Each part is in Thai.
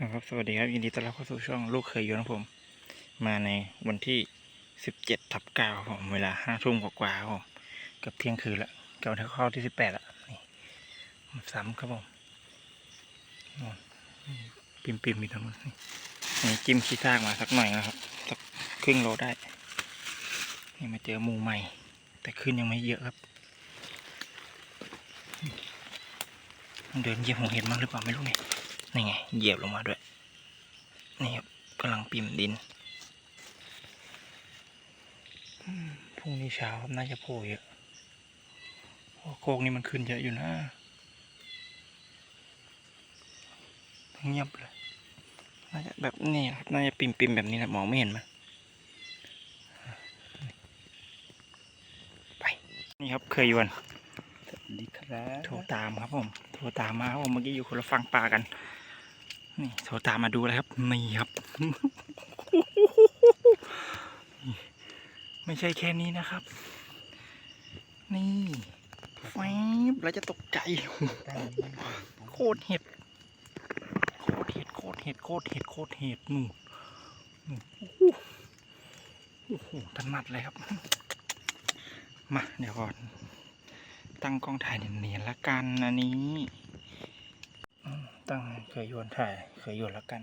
ครับสวัสดีครับยินดีต้อนรับเข้าสู่ช่องลูกเคยยนต์ครับผม มาในวันที่17ทับ9ครับผมเวลาห้าทุ่มกว่าๆผมกับเที่ยงคืนละเกับข้อที่18ละนี่ซ้ำครับผมนู่นปิมปิมๆมีทั้งหมดนี่นี่จิ้มขี้ซากมาสักหน่อยนะครับสักครึ่งโลได้นี่มาเจอหมูใหม่ แต่ขึ้นยังไม่เยอะครับเดินเยี่ยบหัวเห็ดมั้งหรือเปล่าไม่รู้ไง นี่ไงเหยียบลงมาด้วย นี่ครับกำลังปิ่มดินอืมพรุ่งนี้เช้าครับน่าจะโผล่เยอะเพราะโคกนี่มันขึ้นเยอะอยู่นะเงียบเลย น่าจะแบบนี้ครับ น่าจะปิ่มปิมๆแบบนี้นะมองไม่เห็นมันไป นี่ครับเคยยวนสวัสดีครับ โทรตามครับผม โทรตามมาครับผมเมื่อกี้อยู่คนละฟังปลากัน นี่โทรตามมาดูแล้วครับ นี่ครับ ไม่ใช่แค่นี้นะครับ นี่แฟบแล้วจะตกใจ โคตรเห็ด โคตรเห็ด โคตรเห็ด โคตรเห็ด โคตรเห็ดนู่นโอ้โหถนัดเลยครับ มา เดี๋ยวก่อน ตั้งกล้องถ่ายเนียนๆละกันอันนี้ ตั้งเคยโยนถ่ายเคยโยนละกัน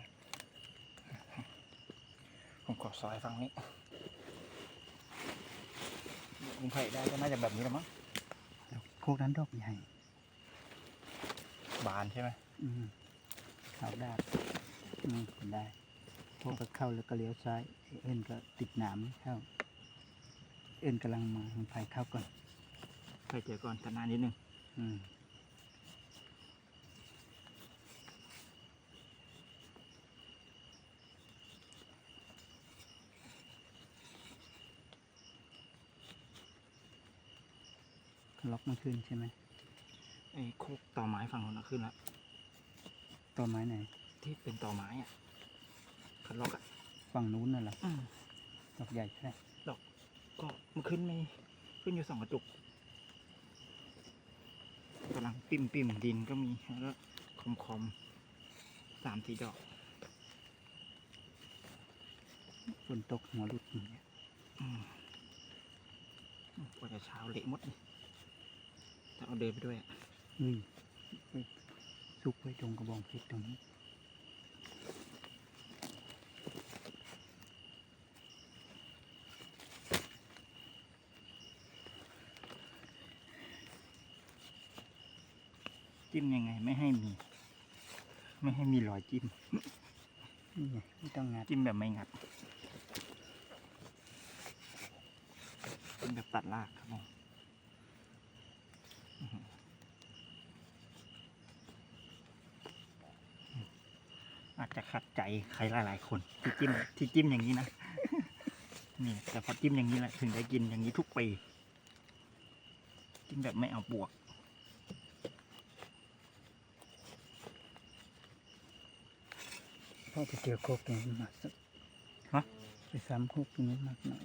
ผมกดซอยฟังนี้ลุงไผ่ได้ก็น่าจะแบบนี้แหละมั้งโคกนั้นดอกใหญ่ บานใช่ไหมอืมเขาได้อืมได้ พวกก็เข้าแล้วก็เลี้ยวซ้ายไอ้เอ็นก็ติดหนามเข้า เอ็นกำลังมาลงไปเข้าก่อนไผ่เจอก่อนแต่นานนิดนึง อืม ล็อกมันขึ้นใช่ไหมไอ้โคกต่อไม้ฝั่งนู้นนะขึ้นแล้วต้นไม้ไหน ที่เป็นต่อไม้อะคันล็อกอะฝั่งนู้นน่ะเหรออืมดอกใหญ่ใช่ไหมก็มันขึ้นไม่ขึ้นอยู่สองกระจุกกำลังปิ่มปิ่มๆดินก็มีแล้วก็คอมคอมๆสามสี่ดอกฝนตกหัวหลุดอย่างเงี้ยอืมกว่าจะเช้าเละหมดเลย ถ้าเอาเดินไปด้วยอะอืมไปซุกไว้ตรงกระบองเพชรตรงนี้ จิ้มยังไงไม่ให้มี ไม่ให้มีรอยจิ้มนี่ไงไม่ต้องงัดจิ้มแบบไม่งัดจิ้มแบบตัดรากครับผมอื้อหือ อาจจะขัดใจใครหลายๆ คนที่จิ้มที่จิ้มอย่างนี้นะนี่แต่พอจิ้มอย่างนี้แหละถึงได้กินอย่างนี้ทุกปีจิ้มแบบไม่เอาบวก พ่อไปเจอโคกตรงนี้มาสักฮะไปซ้ำโคกตรงนี้มากหน่อย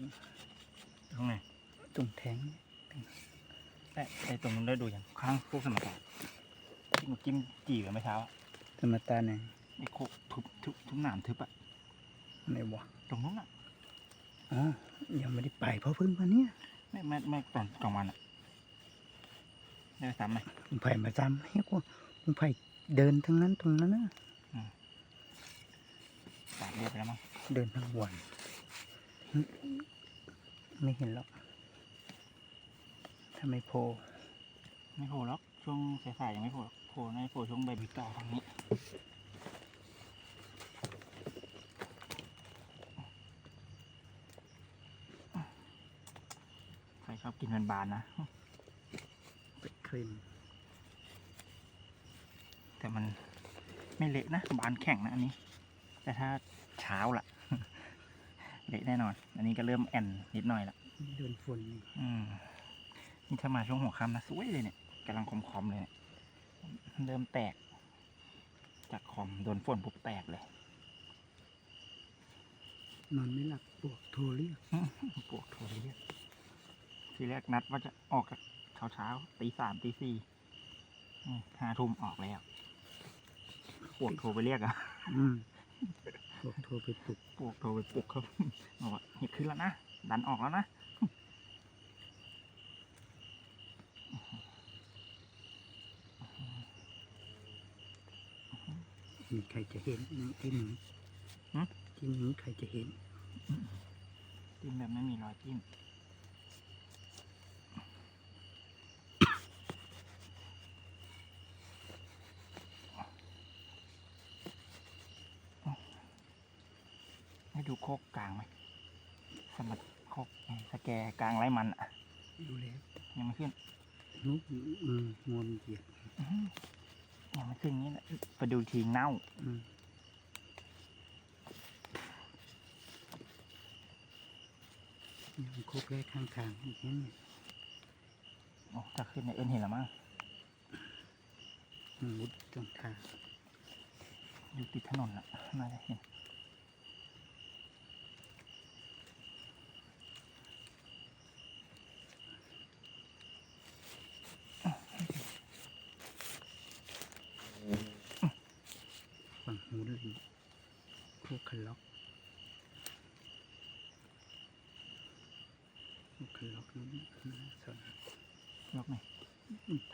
ตรงไหนตรงแทงแต่ไอ้ตรงนู้นได้ดูอย่างข้างพวกสมการที่มันจิ้มจีกันเมื่อเช้าอะธรรมตาไหนไอ้โคกทุบทุบทุบหนามทึบอะไหนวะตรงนู้นอะอ๋อยังไม่ได้ไปเพราะเพิ่งมาเนี่ยไม่ไม่ไม่ตอนกลางวันอะได้ซ้ำไหมลุงไผ่มาซ้ำให้กูลุงไผ่เดินทั้งนั้นตรงนั้นนะสามเรียบไปแล้วมั้งเดินทั้งวันหึไม่เห็นหรอกถ้าไม่โผล่ไม่โผล่หรอกช่วงสายๆยังไม่โผล่หรอกโผล่ในโผล่ช่วงใบบิต่อฝั่งนี้ รชอบกินมันบานๆนะเป็ดครีมแต่มันไม่เละนะ บานแข็งนะอันนี้ แต่ถ้าเช้าล่ะเละแน่นอน อันนี้ก็เริ่มแอนนิดหน่อยละเดินฝนนี่อืมนี่ถ้ามาช่วงหัวค่ำนะสวยเลยเนี่ยกำลังคอมๆเลยเนี่ยเริ่มแตก จากคอมโดนฝนปุ๊บแตกเลยนอนไม่หลับปวกโทรเรียก ปวดโทรเรียก ทีแรกนัดว่าจะออกเช้าเช้าๆตีสามตีสี่อืมห้าทุ่มออกแล้วขปวกโทรไปเรียกอะอืมพวกโทรไปปลุกปวกโทรไปปลุกครับบอกว่าเห็ดขึ้นแล้วนะ ดันออกแล้วนะมีใครจะเห็นนะที่หนึ่งที่หนึ่งใครจะเห็นจิ้มแบบไม่มีรอยจิ้ม ให้ดูโคกกลางไหมสมัดโคกไอ้สแกกลางไรมันอะดูแล้วยังไม่ขึ้นนุกอืมงวมเหยียดอื้อหือยังไม่ขึ้นอย่างนี้นะไปดูทีเน่าอืมยังครบแรกข้างทางอีกนั่นเนี่ยโอ้ถ้าขึ้นในยเอ็นเห็นแล้วมั้งมุดตรงทางอยู่ติดถนนละน่าจะเห็น ฝั่งหูเลยพวก คันล็อกพวกคันล็อกนั้นนะสอนล็อกไหน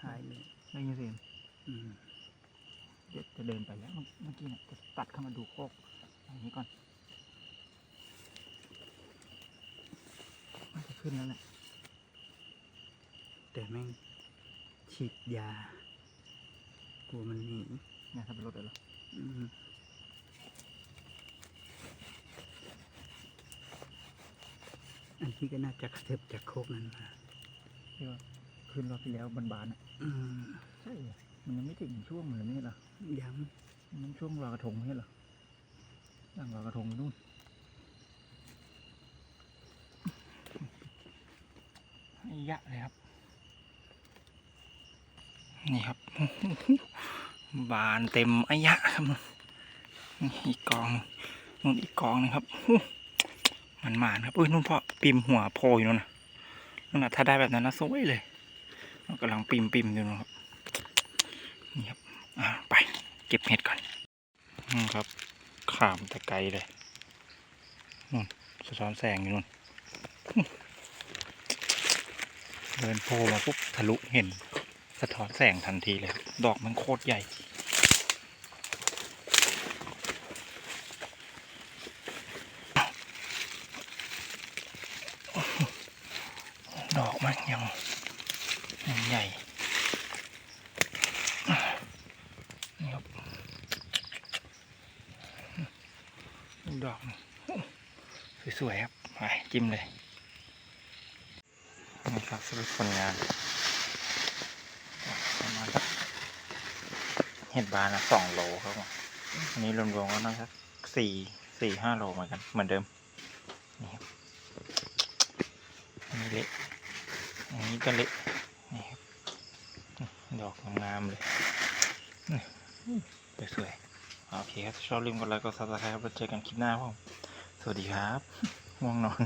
ท้ายเลยได้ยินเสียงอืมเดี๋ยวจะเดินไปแล้ว เมื่อเมื่อกี้เนี่ยจะตัดเข้ามาดูโคกอย่างนี้ก่อนน่าจะขึ้นแล้วแหละแต่แม่งฉีดยากลัวมันหนี เนี่ยถ้าเป็นรถเลยเหรอ อืมอั นที่ก็น่าจะกระเถิบจากโคกนั้นมาที่ว่าขึ้นรอบที่แล้วบานๆอะอืมใช่เหรอมันยังไม่ถึงช่วงเลยไม่ใช่เหรอยังมันช่วงลอยกระทงไม่ใช่เหรอย่างลอยกระทงไปนู่นไอ้ยะเลยครับ นี่ครับ บานเต็มไอ้ยะครับนี่อีกกองนู่นอีกกองหนึงครับ มันหมานครับอุ้ยนู่นพ่อปิมหัวโผล่อยู่นู่นนะนั่นนะถ้าได้แบบนั้นนะสวยเลยมันกำลังปิมปิมอยู่นะครับนี่ครับอ่าไปเก็บเห็ดก่อนอืมครับขามต่ไกลเลยนู่นสะท้อนแสงอยู่นู่นเดินโผล่มาปุ๊บทะลุเห็น สะท้อนแสงทันทีเลย ดอกมันโคตรใหญ่ ดอก มันยังยังใหญ่นี่ครับดอกสวยๆครับไปจิ้มเลยนี่ครับสรุปผลงานประมาณเห็ดบานละสองโลครับอันนี้รวมๆก็น่าจะสี่สี่ห้าโลเหมือนกันเหมือนเดิมนี่ครับอันนี้เละ อันนี้ก็เละนี่ครับดอกงามๆเลยสวยๆโอเคครับชอบลืมกดไลค์กดซับสไครต์ครับแล้วเจอกันคลิปหน้าครับผมสวัสดีครับง่วงนอน